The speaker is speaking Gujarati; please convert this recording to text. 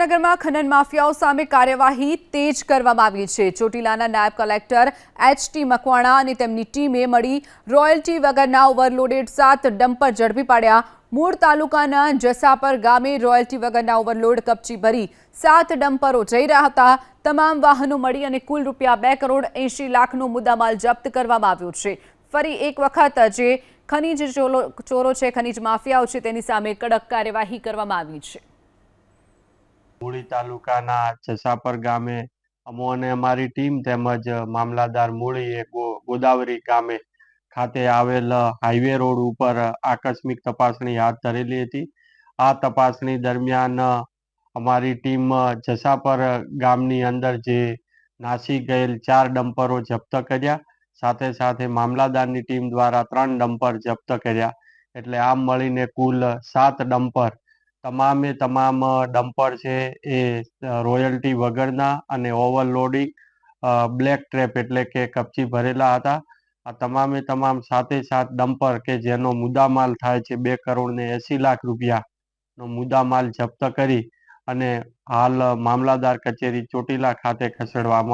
સુરેન્દ્રનગરમાં ખનન માફિયાઓ સામે કાર્યવાહી તેજ કરવામાં આવી છે. ચોટીલાના નાયબ કલેક્ટર એચ ટી મકવાણા અને તેમની ટીમે મળી રોયલ્ટી વગરના ઓવરલોડેડ સાત ડમ્પર ઝડપી પાડ્યા. મૂળ તાલુકાના જસાપર ગામે રોયલ્ટી વગરના ઓવરલોડ કપચી ભરી સાત ડમ્પરો જઈ રહ્યા હતા. તમામ વાહનો મળી અને કુલ રૂપિયા બે કરોડ એંશી લાખનો મુદ્દામાલ જપ્ત કરવામાં આવ્યો છે. ફરી એક વખત જે ખનીજ ચોરો છે, ખનીજ માફિયાઓ છે, તેની સામે કડક કાર્યવાહી કરવામાં આવી છે. મૂળી તાલુકાના જસાપર ગામે અમો અને અમારી ટીમ તેમજ મામલાદાર મૂળી ગોદાવરી ગામે ખાતે આવેલ હાઈવે રોડ ઉપર આકસ્મિક તપાસણી હાથ ધરેલી હતી. આ તપાસણી દરમિયાન અમારી ટીમ જસાપર ગામની અંદર જે નાસી ગયેલ ચાર ડમ્પરો જપ્ત કર્યા, સાથે સાથે મામલાદારની ટીમ દ્વારા ત્રણ ડમ્પર જપ્ત કર્યા. એટલે આમ મળીને કુલ સાત ડમ્પર તમામે તમામ ડમ્પર છે એ રોયલ્ટી વગરના અને ઓવરલોડિંગ બ્લેક ટ્રેપ એટલે કે કપચી ભરેલા હતા. આ તમામે તમામ સાતે સાત ડમ્પર કે જેનો મુદ્દામાલ થાય છે બે કરોડ ને એસી લાખ રૂપિયાનો મુદ્દામાલ જપ્ત કરી અને હાલ મામલાદાર કચેરી ચોટીલા ખાતે ખસેડવામાં